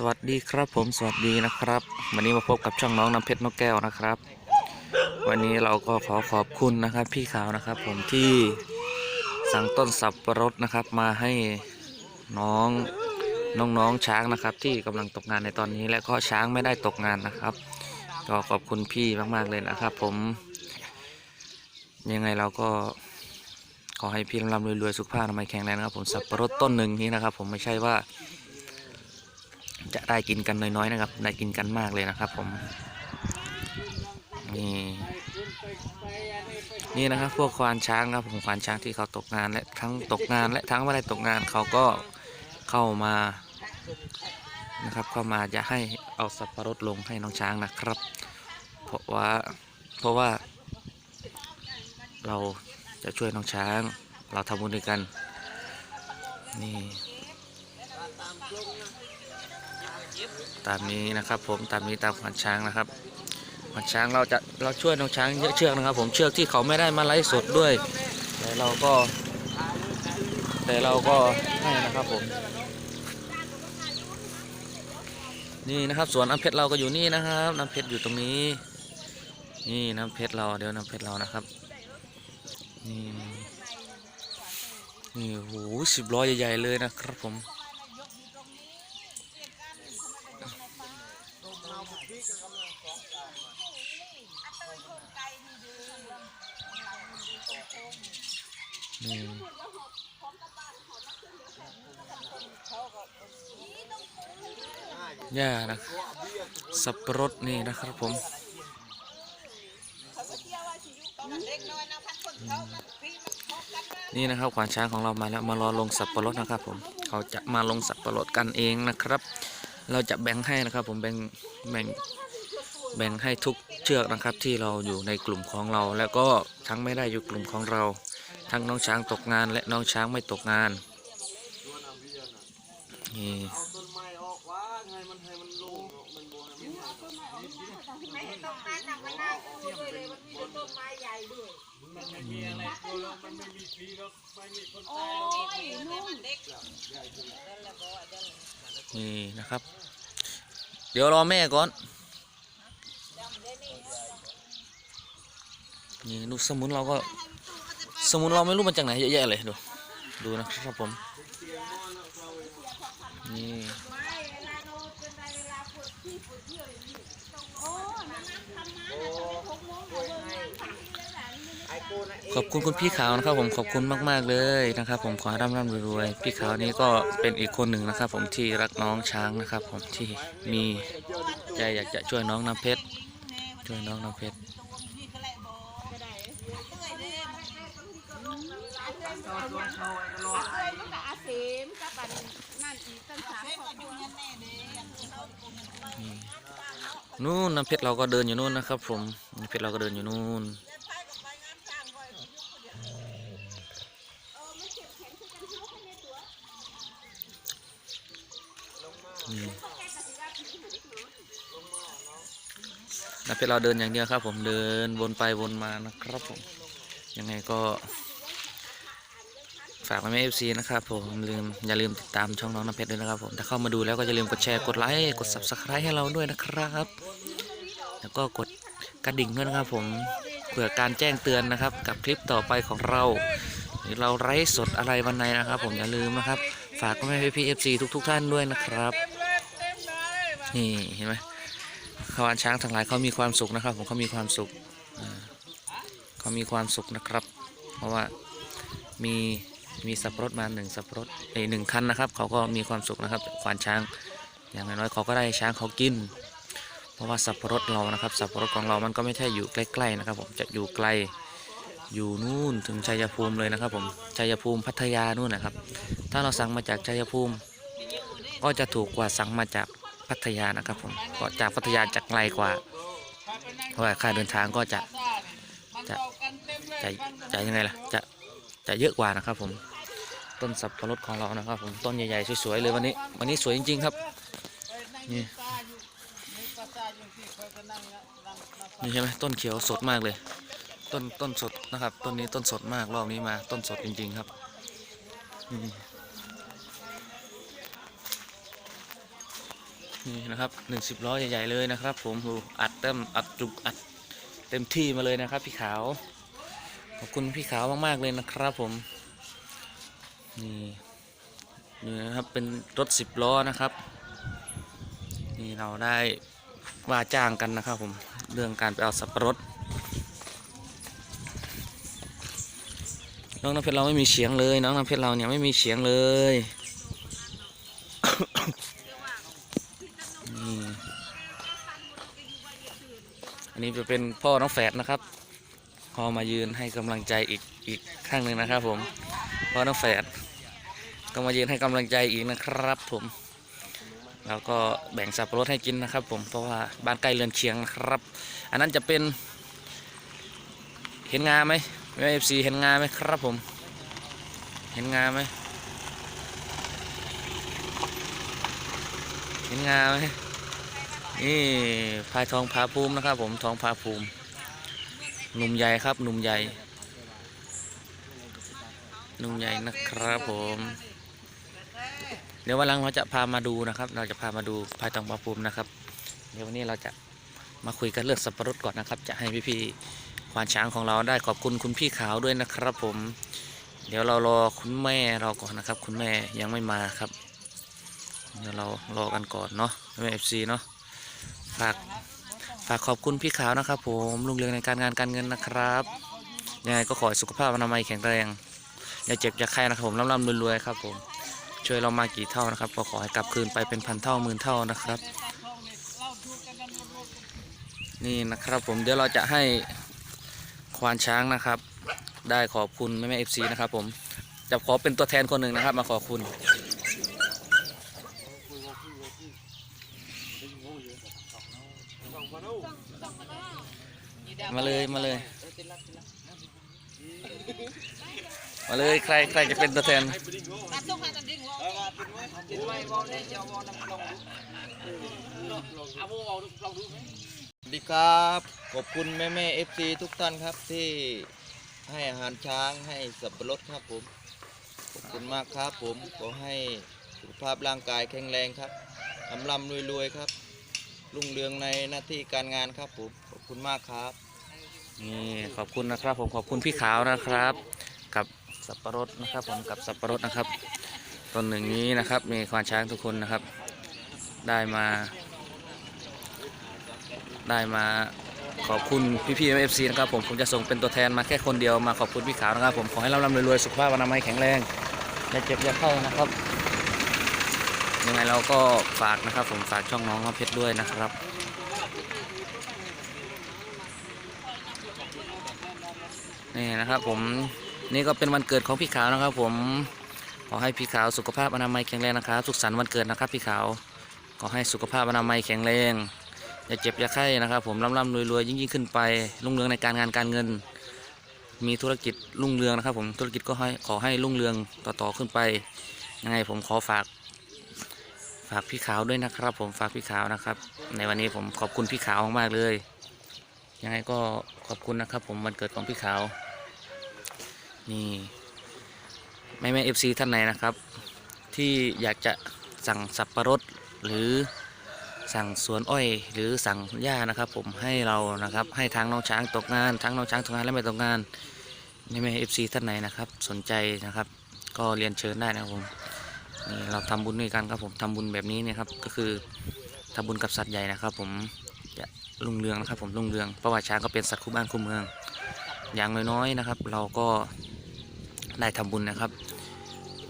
สวัสดีครับผมสวัสดีนะครับ วันนี้มาพบกับช่องน้องน้ำเพชรนกแก้วนะครับ วันนี้เราก็ขอขอบคุณนะครับ พี่ขาวนะครับ ผมที่สั่งต้นสับปะรดนะครับ มาให้น้องน้องๆช้างนะครับ ที่กำลังตกงานในตอนนี้ และก็ช้างไม่ได้ตกงานนะครับ ก็ขอบคุณพี่มากๆเลยนะครับ ผม ยังไงเราก็ขอให้พี่ร่ำรวยๆสุขภาพอนามัยแข็งแรงนะครับ ผมสับปะรดต้นหนึ่งนี้นะครับ ผมไม่ใช่ว่า จะได้กินกันน้อยๆนะครับ ได้กินกันมากเลยนะครับผมนี่นี่นะครับพวกควานช้างครับผมควานช้างที่เขาตกงานและทั้งตกงาน และทั้งไม่ได้ตกงานเขาก็เข้ามานะครับเข้ามาจะให้เอาสับปะรดลงให้น้องช้างนะครับ เพราะว่าเพราะว่าเราจะช่วยน้องช้าง เราทำบุญด้วยกันนี่ ตามนี้นะครับผมตามนี้ตามขวัญช้างนะครับขวัญช้างเราจะเราช่วยน้องช้างเยอะเชือกนะครับ ผมเชือกที่เขาไม่ได้มาไลฟ์สดด้วย แต่เราก็ แต่เราก็ให้นะครับผม นี่นะครับสวนน้ำเพชรเราก็อยู่นี่นะครับน้ำเพชรอยู่ตรงนี้ นี่น้ำเพชรเราเดี๋ยวน้ำเพชรเรานะครับนี่นี่โหสิบล้อใหญ่ๆเลยนะครับผม นี่ย่านะสับปะรดนี่นะครับผมนี่นะครับขวานช้างของเรามาแล้วมารอลงสับปะรดนะครับผมเขาจะมาลงสับปะรดกันเองนะครับ เราจะแบ่งให้นะครับ ผมแบ่งแบ่งแบ่งให้ทุกเชือกนะครับที่เราอยู่ในกลุ่มของเรา แล้วก็ทั้งไม่ได้อยู่กลุ่มของเรา ทั้งน้องช้างตกงานและน้องช้างไม่ตกงานนี่นี่นะครับ เดี๋ยวรอแม่ก่อน นี่ดูสมุนเราก็ สมุนเราไม่รู้มาจากไหนเยอะแยะเลยดูดูนะครับผมนี่ขอบคุณคุณพี่ขาวนะครับผมขอบคุณมาก ๆเลยนะครับ ผมขอร่ำร่ำรวยๆพี่ขาวนี่ก็เป็นอีกคนหนึ่งนะครับ ผมที่รักน้องช้างนะครับ ผมที่มีใจอยากจะช่วยน้องน้ำเพชรช่วยน้องน้ำเพชร อาเสมกับอันนั่นอีกตั้งสามครอบครัวนู่นน้ำเพชรเราก็เดินอยู่นู่นนะครับ ผมน้ำเพชรเราก็เดินอยู่นู่นน้ำเพชรเราเดินอย่างเดียวครับ ผมเดินวนไปวนมานะครับ ผมยังไงก็ ฝากไว้ไม่เอฟซีนะครับผมลืมอย่าลืมติดตามช่องน้องน้ำเพชรด้วยนะครับผมถ้าเข้ามาดูแล้วก็อย่าลืมกดแชร์กดไลค์กด subscribe ให้เราด้วยนะครับ แล้วก็กดกระดิ่งด้วยนะครับผมเผื่อการแจ้งเตือนนะครับ กับคลิปต่อไปของเราหรือเราไลฟ์สดอะไรวันไหนนะครับ ผมอย่าลืมนะครับ ฝากแม่พี่เอฟซีทุก ๆ ท่านด้วยนะครับนี่เห็นไหมขวานช้างทั้งหลายเขามีความสุขนะครับ ผมเขามีความสุขเขามีความสุขนะครับ เพราะว่ามี มีสับปะรดมาหนึ่งสับปะรดเอ้หนึ่งคันนะครับ เขาก็มีความสุขนะครับควานช้าง อย่างน้อยๆเขาก็ได้ช้างเขากิน เพราะว่าสับปะรดเรานะครับ สับปะรดของเรามันก็ไม่ใช่อยู่ใกล้ๆนะครับ ผมจะอยู่ไกลอยู่นู่นถึงชัยภูมิเลยนะครับ ผมชัยภูมิพัทยานู่นนะครับ ถ้าเราสั่งมาจากชัยภูมิ ก็จะถูกกว่าสั่งมาจากพัทยานะครับ ผมก็จากพัทยาจะไกลกว่าเพราะว่าค่าเดินทางก็จะจะจะจะยังไงล่ะจะ จะเยอะกว่านะครับผมต้นสับปะรดของเรานะครับผมต้นใหญ่ๆสวยๆเลยวันนี้ วันนี้สวยจริง ๆครับนี่นี่ใช่ไหมต้นเขียวสดมากเลย ต้นต้นสดนะครับ ต้นนี้ต้นสดมากรอบนี้มา ต้นสดจริง ๆ ครับนี่นี่นะครับหนึ่งสิบล้อใหญ่ๆเลยนะครับ ผมอัดเต็มอัดจุกอัดเต็มที่มาเลยนะครับ พี่ขาว ขอบคุณพี่ขาวมากๆเลยนะครับผม นี่นี่นะครับเป็นรถสิบล้อนะครับ นี่เราได้ว่าจ้างกันนะครับผมเรื่องการไปเอาสับปะรดน้องน้ำเพชรเราไม่มีเสียงเลย น้องน้ำเพชรเราเนี่ยไม่มีเสียงเลยนี่อันนี้จะเป็นพ่อน้องแฝดนะครับ อมายืนให้กำลังใจอีกอีกข้างหนึ่งนะครับ ผมพ่อน้องแฝดก็มายืนให้กำลังใจอีกนะครับ ผม แล้วก็แบ่งสับปะรดให้กินนะครับ ผมเพราะว่าบ้านใกล้เรือนเคียงนะครับ อันนั้นจะเป็น เห็นงาไหมเอฟซีเห็นงาไหมครับ ผม เห็นงาไหมเห็นงาไหมนี่พายทองพาภูมินะครับ ผมทองพาภูมิ หนุ่มใหญ่ครับหนุ่มใหญ่หนุ่มใหญ่นะครับผม เดี๋ยววันหลังเราจะพามาดูนะครับ เราจะพามาดูพายทองพาภูมินะครับ เดี๋ยววันนี้เราจะมาคุยกันเรื่องสับปะรดก่อนนะครับ จะให้พี่ๆควานช้างของเราได้ขอบคุณคุณพี่ขาวด้วยนะครับ ผม เดี๋ยวเรารอคุณแม่เราก่อนนะครับ คุณแม่ยังไม่มาครับ เดี๋ยวเรารอกันก่อนเนาะแม่เอฟซีเนาะฝาก ฝากขอบคุณพี่ขาวนะครับผมลุงเรืองในการงานการเงินนะครับยังไงก็ขอสุขภาพอนามัยแข็งแรง อย่าเจ็บอย่าไข้นะครับผมร่ำร่ำรวยๆครับผมช่วยเรามากี่เท่านะครับก็ขอให้กลับคืนไปเป็นพันเท่าหมื่นเท่านะครับ นี่นะครับผมเดี๋ยวเราจะให้ควานช้างนะครับ ได้ขอบคุณแม่แม่เอฟซีนะครับผมจะขอเป็นตัวแทนคนหนึ่งนะครับ มาขอบคุณ มาเลยมาเลย มาเลยใครใครจะเป็นตัวแทนสวัสดีครับ ขอบคุณแม่แม่เอฟซีทุกท่านครับที่ให้อาหารช้างให้สับปะรดครับผมขอบคุณมากครับผมขอให้สุขภาพร่างกายแข็งแรงครับลำลำรวยรวยๆครับรุ่งเรืองในหน้าที่การงานครับผม ขอบคุณมากครับ นี่ขอบคุณนะครับ ผมขอบคุณพี่ขาวนะครับ กับสับปะรดนะครับ ผมกับสับปะรดนะครับต้นหนึ่งนี้นะครับ มีควานช้างทุกคนนะครับ ได้มา ได้มาขอบคุณพี่พี่เอฟซีนะครับผมผมจะส่งเป็นตัวแทนมาแค่คนเดียวมาขอบคุณพี่ขาวนะครับ ผมขอให้ร่ำร่ำรวยสุขภาพอนามัยแข็งแรงอย่าเจ็บอย่าไข้นะครับยังไงเราก็ฝากนะครับ ผมฝากช่องน้องน้องเพชรด้วยนะครับ นี่นะครับผมนี่ก็เป็นวันเกิดของพี่ขาวนะครับ ผมขอให้พี่ขาวสุขภาพอนามัยแข็งแรงนะครับสุขสันต์วันเกิดนะครับพี่ขาวขอให้สุขภาพอนามัยแข็งแรงอย่าเจ็บอย่าไข้นะครับ ผมร่ำร่ำรวยรวยยิ่งยิ่งขึ้นไปรุ่งเรืองในการงานการเงิน มีธุรกิจรุ่งเรืองนะครับ ผมธุรกิจก็ให้ขอให้รุ่งเรืองต่อๆขึ้นไปยังไงผมขอฝาก ฝากพี่ขาวด้วยนะครับ ผมฝากพี่ขาวนะครับ ในวันนี้ผมขอบคุณพี่ขาวมากๆเลยยังไงก็ขอบคุณนะครับ ผมวันเกิดของพี่ขาว นี่แม่แม่เอฟซีท่านไหนนะครับ ที่อยากจะสั่งสับปะรดหรือสั่งสวนอ้อย หรือสั่งหญ้านะครับผมให้เรานะครับให้ทางน้องช้างตกงานทั้งน้องช้างตกงานและไม่ตกงานแม่แม่เอฟซีท่านไหนนะครับสนใจนะครับ ก็เรียนเชิญได้นะครับผมนี่เราทำบุญด้วยกันครับผมทำบุญแบบนี้เนี่ยครับก็คือทำบุญกับสัตว์ใหญ่นะครับ ผมจะรุ่งเรืองนะครับผมรุ่งเรืองเพราะว่าช้างก็เป็นสัตว์คู่บ้านคู่เมือง อย่างน้อยๆนะครับ เราก็ ได้ทำบุญนะครับ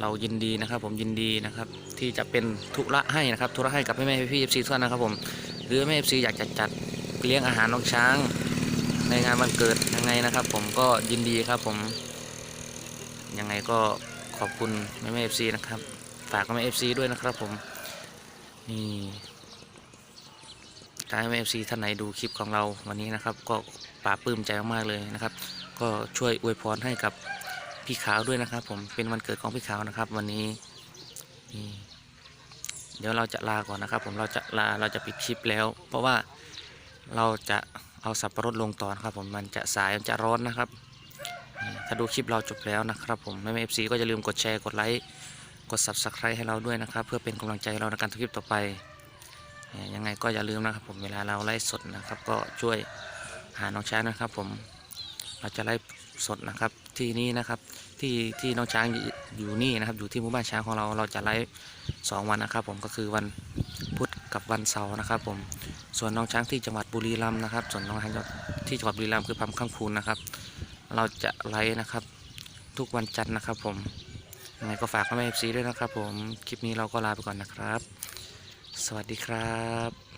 เรายินดีนะครับ ผมยินดีนะครับ ที่จะเป็นธุระให้นะครับธุระให้กับแม่แม่พี่เอฟซีทุกท่านนะครับ ผมหรือแม่เอฟซีอยากจะจัดเลี้ยงอาหารน้องช้าง ในงานวันเกิดยังไงนะครับ ผมก็ยินดีครับ ผมยังไงก็ขอบคุณแม่แม่เอฟซีนะครับฝากแม่เอฟซีด้วยนะครับผมนี่ถ้าแม่เอฟซีท่านไหนดูคลิปของเราวันนี้นะครับ ก็ปลาบปลื้มใจมากๆเลยนะครับ ก็ช่วยอวยพรให้กับ พี่ขาวด้วยนะครับ ผมเป็นวันเกิดของพี่ขาวนะครับ วันนี้เดี๋ยวเราจะลาก่อนนะครับ ผมเราจะลาเราจะปิดคลิปแล้ว เพราะว่าเราจะเอาสับปะรดลงต่อนะครับ ผมมันจะสายมันจะร้อนนะครับ ถ้าดูคลิปเราจบแล้วนะครับ ผมแม่เอฟซีก็อย่าลืมกดแชร์กดไลค์กด subscribe ให้เราด้วยนะครับ เพื่อเป็นกำลังใจเราในการทำคลิปต่อไปยยังไงก็อย่าลืมนะครับ ผมเวลาเราไลฟ์สดนะครับ ก็ช่วยหาน้องช้างนะครับ ผมเราจะไลฟ์สดนะครับ ที่นี่นะครับที่ที่น้องช้างอยู่นี่นะครับ อยู่ที่หมู่บ้านช้างของเราเราจะไลฟ์สองวันนะครับ ผมก็คือวันพุธกับวันเสาร์นะครับ ผมส่วนน้องช้างที่จังหวัดบุรีรัมย์นะครับ ส่วนน้องช้างที่จังหวัดบุรีรัมย์คือพัมข้ามคูนนะครับ เราจะไลฟ์นะครับ ทุกวันจันทร์นะครับ ผมยังไงก็ฝากพ่อแม่เอฟซีด้วยนะครับ ผมคลิปนี้เราก็ลาไปก่อนนะครับ สวัสดีครับ